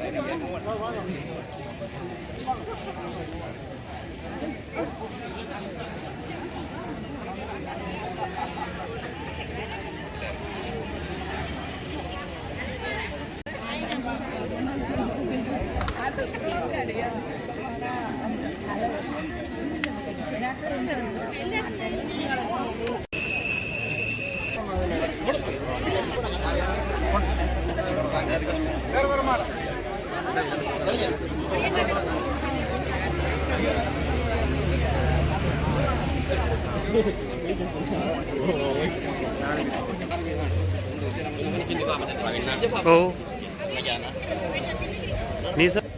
Thank you. हो नहीं sir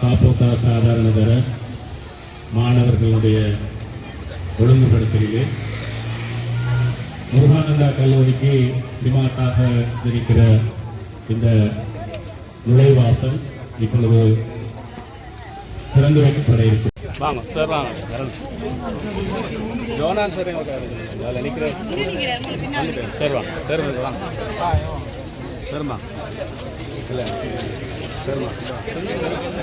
காப்போக்கா சாதாரண தர மாணவர்களுடைய ஒழுங்குபடுத்தலிலே முருகானந்தா கல்லூரிக்கு சிமாட்டாக இருக்கிற இந்த நுழைவாசல் இப்பொழுது திறந்து வைக்கப்பட இருக்கு வாங்க சார் வாங்க. ஜோனான் சார் எங்க அதில் நிற்கிற சார் வாங்க. சார் வாங்க. சரிம்மா இல்லை. சரிம்மா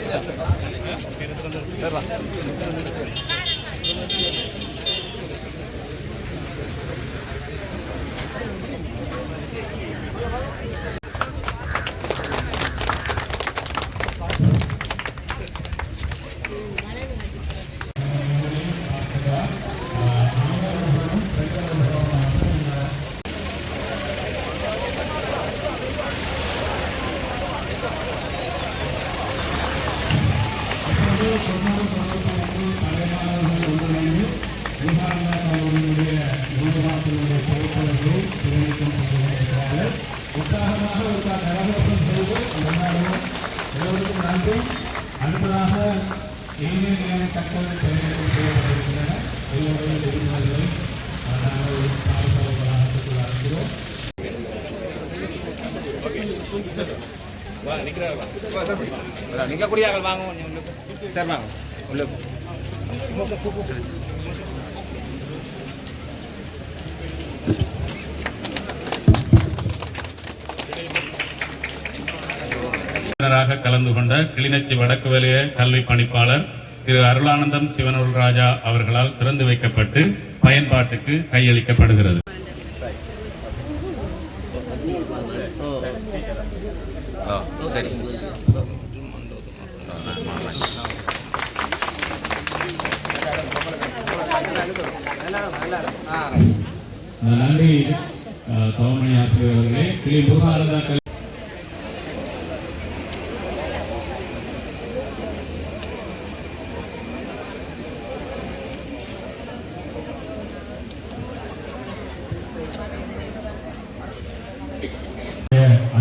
சார் நன்றி அடுத்ததாக ஏனைய தகவல் செயல்கள் செய்யப்பட்டிருக்கின்றன எல்லோருடைய நாங்கள் அழைக்கிறோம் வாங்க சார் வாங்க. உள்ளுக்கு. விருந்தினராக கலந்து கொண்ட கிளிநொச்சி வடக்கு வலய கல்வி பணிப்பாளர் திரு அருளானந்தம் சிவனருள் ராஜா அவர்களால் திறந்து வைக்கப்பட்டு பயன்பாட்டுக்கு கையளிக்கப்படுகிறது. நன்றி அஹ், ஆசிரியர் அவர்களே திரு முருகானந்தா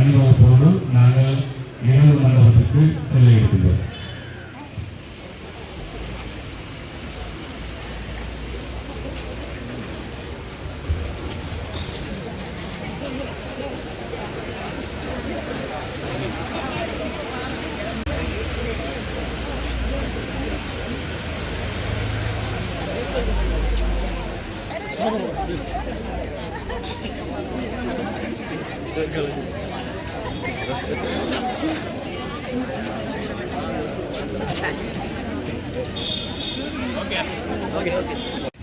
அணிவகுப்போடு நாங்கள் நினைவு மண்டபத்துக்கு செல்ல இருக்கின்றோம் Thank you. Okay. Okay. okay.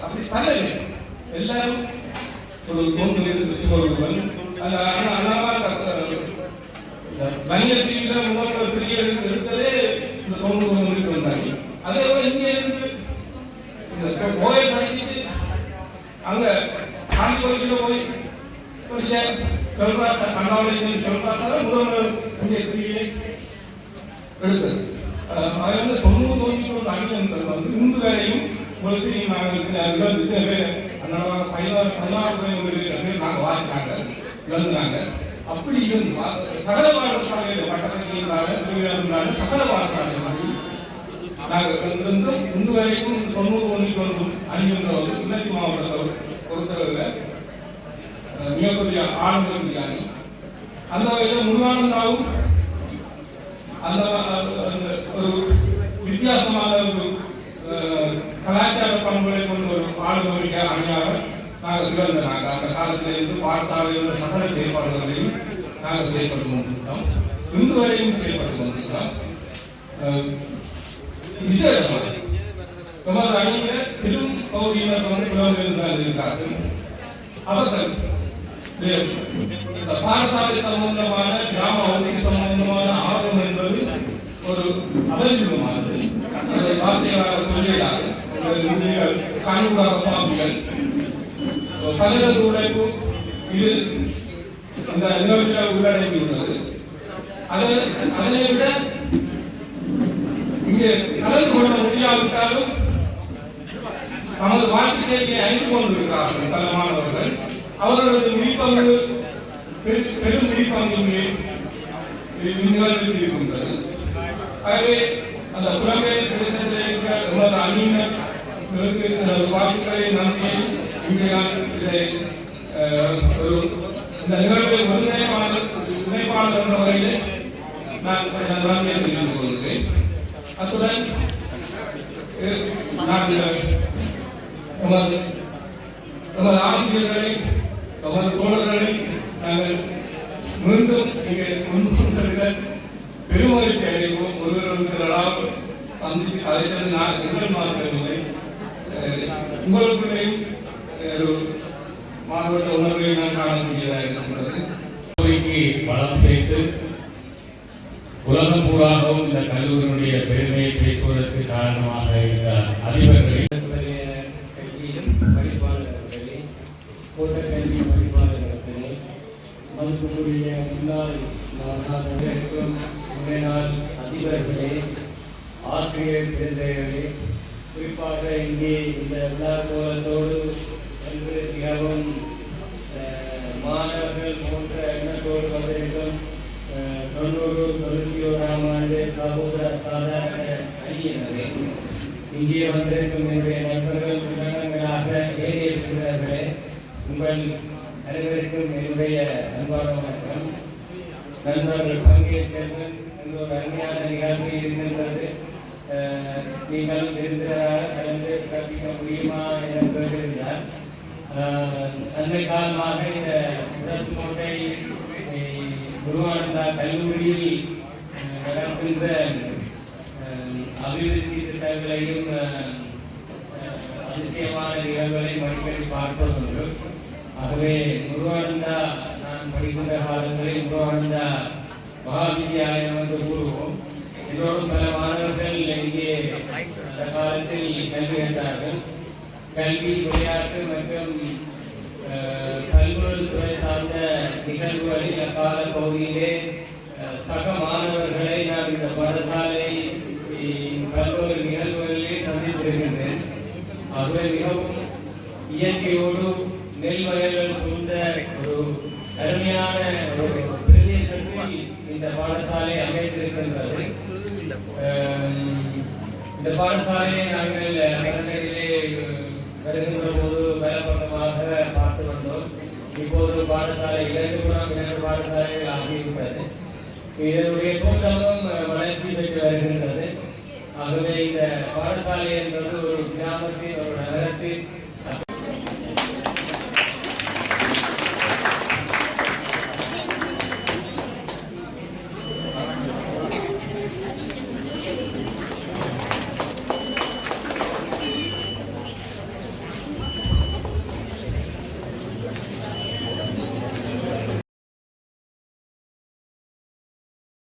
அப்படி பல எல்லாரும் ஒரு பொண்ணு சிவருடன் அந்த அண்ணாவா க- முதல்வர் பெரிய எடுத்ததே இந்த தொண்ணூறு மணிக்கு வந்தாங்க அதே போல இங்க இருந்து இந்த ஓயை படிச்சுட்டு அங்க காஞ்சிபுரத்துல போய் படிச்ச கண்ணாவளி செல்வராச முதல்வர் இங்கே எடுத்தது அஹ் அது வந்து தொண்ணூறு தொண்ணூறு அணி என்பது வந்து இந்து வரையும் உங்களுக்கு நாங்கள் இத்தனை இருபது பேர் அண்ணாவாக பதினாறு பதினாறு பேர் உங்களுக்கு பேர் நாங்கள் வாங்கினாங்க இழந்தாங்க. அப்படி இருந்தால் சகல பாடசாலை பட்டத்தினால சகல பாடசாலை நாங்கள் இருந்து இந்து வரைக்கும் தொண்ணூறு ஒன்றுக்கு ஒன்று அணிகின்றவர் இன்னைக்கு மாவட்டத்தை பொறுத்தவரையில் மிகப்பெரிய ஆளுநர் அந்த வகையில் முருகானந்தாவும் அந்த ஒரு வித்தியாசமான ஒரு கலாச்சார பண்புகளை கொண்டு ஒரு ஆளுநரிக்க அணியாக நாங்கள் திகழ்ந்த நாங்கள் அந்த காலத்தில் இருந்து பாடசாலையில் சகல செயல்பாடுகளையும் நாங்கள் செயல்பட்டு கொண்டிருக்கிறோம் இன்று வரையும் செயல்பட்டு கொண்டிருக்கிறோம் அஹ், விசேஷமாக நமது அணியில் பெரும் பகுதியினர் வந்து புலம்பெயர்ந்து இருக்கிறார்கள் அவர்கள் இந்த பாடசாலை சம்பந்தமான கிராம வளர்ச்சி சம்பந்தம் ஒரு அபரிமிதமானது அதை வார்த்தைகளாக சொல்லிடாது நீங்கள் கண்கூடாக பார்ப்பீர்கள் பலரது உழைப்பு இது இந்த நிகழ்ச்சியில் உள்ளடங்கியுள்ளது அது அதனை விட இங்கே கலந்து கொள்ள முடியாவிட்டாலும் தமது வாழ்க்கையை செய்தியை அறிந்து கொண்டிருக்கிறார்கள் பல மாணவர்கள். அவர்களது விழிப்பங்கு பெரும் விழிப்பங்கு இங்கே நிகழ்வில் இருக்கின்றது. ஆகவே அந்த புலம்பெயர் பிரதேசத்தில் இருக்கிற உமது அணியினர்களுக்கு எனது வாழ்த்துக்களை நன்றியை இங்கே நான் இதை அஹ், ஒரு இந்த நிகழ்வை ஒருங்கிணைப்பாளர் இணைப்பாளர் என்ற வகையில் நான் எனது நன்றியை தெரிவித்துக் கொள்கிறேன் அத்துடன் அஹ், நாங்கள் எமது எமது ஆசிரியர்களை எமது தோழர்களை நாங்கள் மீண்டும் இங்கே முன்கொண்டிருக்க பெருமகிழ்ச்சி அடைவோம் ஒருவருக்கு சந்தித்து கதைத்தது நான் எங்கள் மாற்றவில்லை உங்களுக்குள்ளேயும் ஒரு மாறுபட்ட உணர்வை நான் காணக்கூடியதாக இருக்கின்றது. வளம் சேர்த்து உலகம் பூராகவும் இந்த கல்லூரியினுடைய பெருமையை பேசுவதற்கு காரணமாக இருந்த அதிபர்களை கல்வியிலும் படிப்பாளர்களே கூட்டக்கல்வி படிப்பாளர்களே மதிப்புக்குரிய முன்னாள் மாணவர்களுக்கும் முன்னாள் அதிபர்களே ஆசிரியர் பிறந்தவர்களே குறிப்பாக இங்கே இந்த விழா கோலத்தோடு வந்து மிகவும் மாணவர்கள் போன்ற எண்ணத்தோடு வந்திருக்கும் தொண்ணூறு தொண்ணூற்றி ஓராம் ஆண்டு பகுத சாதாரண அணியினரே இங்கே வந்திருக்கும் என்னுடைய நண்பர்கள் உதாரணங்களாக ஏறிய செல்வர்களே உங்கள் அனைவருக்கும் என்னுடைய அன்பான வணக்கம். நண்பர்கள் பங்கே இன்னொரு அருமையான நிகழ்வு இருக்கின்றது. நீங்கள் விருந்தினராக கலந்து கற்பிக்க முடியுமா என கேட்டிருந்தார் அஹ், காலமாக இந்த உடசுமோட்டை குருவானந்தா கல்லூரியில் நடக்கின்ற அபிவிருத்தி திட்டங்களையும் அதிசயமான நிகழ்வுகளை அடிக்கடி பார்ப்பதுண்டு ஆகவே முருகானந்தா நான் படிக்கின்ற காலங்களில் முருகானந்தா மகாவித்யாலயம் என்று கூறுவோம். எல்லோரும் பல மாணவர்கள் இங்கே அந்த காலத்தில் கல்வி கற்றார்கள். கல்வி விளையாட்டு மற்றும் அஹ், துறை சார்ந்த நிகழ்வுகளில் அக்கால பகுதியிலே சக மாணவர்களை நான் இந்த பாடசாலை இ- பல்வேறு நிகழ்வுகளிலே சந்தித்திருக்கின்றேன் ஆகவே மிகவும் இயற்கையோடு நெல் வயல்கள் சூழ்ந்த ஒரு அருமையான ஒரு இந்த பாடசாலை அமைந்திருக்கின்றது அஹ், இந்த பாடசாலையை நாங்கள் கடற்கரையிலே வருகின்ற போது பலப்பக்கமாக பார்த்து வந்தோம். இப்போது பாடசாலை இரண்டு புறம் இரண்டு பாடசாலைகள் ஆகிவிட்டது இதனுடைய கூட்டமும் வளர்ச்சி பெற்று வருகின்றது. ஆகவே இந்த பாடசாலை என்பது ஒரு கிராமத்தில் ஒரு நகரத்தில்